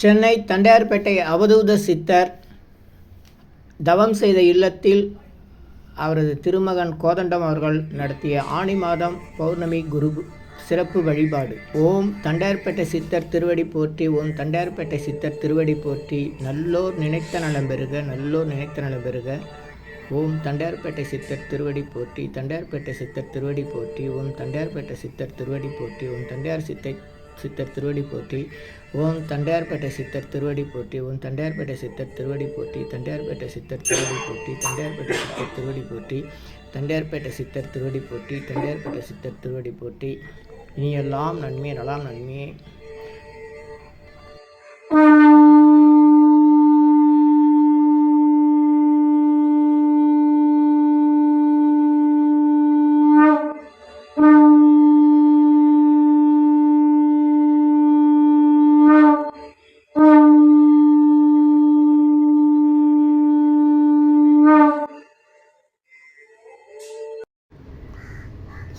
சென்னை தண்டையார்பேட்டை அவதூத சித்தர் தவம் செய்த இல்லத்தில் அவரது திருமகன் கோதண்டம் அவர்கள் நடத்திய ஆணி மாதம் பௌர்ணமி குரு சிறப்பு வழிபாடு. ஓம் தண்டையார்பேட்டை சித்தர் திருவடி போற்றி ஓம் தண்டையார்பேட்டை சித்தர் திருவடி போற்றி. நல்லோர் நினைத்த நலம் பெறுக நல்லோர் நினைத்த நலம் பெறுக. ஓம் தண்டையார்பேட்டை சித்தர் திருவடி போற்றி தண்டையார்பேட்டை சித்தர் திருவடி போற்றி. ஓம் தண்டையார்பேட்டை சித்தர் திருவடி போற்றி ஓம் தண்டையார் சித்தை சித்தர் திருவடி போற்றி. ஓம் தண்டையார்பேட்டை சித்தர் திருவடி போற்றி. ஓம் தண்டையார்பேட்டை சித்தர் திருவடி போற்றி. தண்டையார்பேட்டை சித்தர் திருவடி போற்றி. தண்டையார்பேட்டை சித்தர் திருவடி போற்றி. தண்டையார்பேட்டை சித்தர் திருவடி போற்றி. தண்டையார்பேட்டை சித்தர் திருவடி போற்றி. இனியெல்லாம் நன்மையே நலாம் நன்மையே.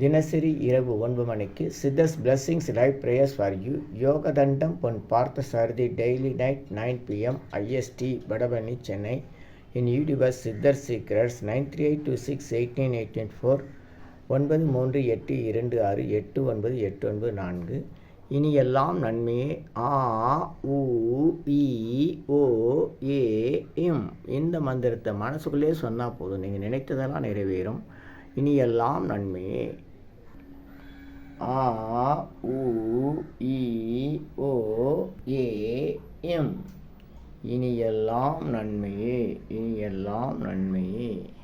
தினசரி இரவு ஒன்பது மணிக்கு Siddhas blessings live prayers for you Yogathandam Pon Partha Sarathy daily night nine PM IST Vadapalani Chennai. In YouTubers Siddhar secrets nine three eight two six eighteen eighteen four ஒன்பது மூன்று எட்டு இரண்டு ஆறு எட்டு ஒன்பது எட்டு ஒன்பது நான்கு. இனி எல்லாம் நன்மையே. ஆ உ இ ஓ ஏ இம் இந்த மந்திரத்தை மனசுக்குள்ளே சொன்னால் போதும். நீங்கள் நினைத்ததெல்லாம் நிறைவேறும். இனி எல்லாம் நன்மையே. ஆ உ இ ஓ ஏ எம். இனியெல்லாம் நன்மையே இனியெல்லாம் நன்மையே.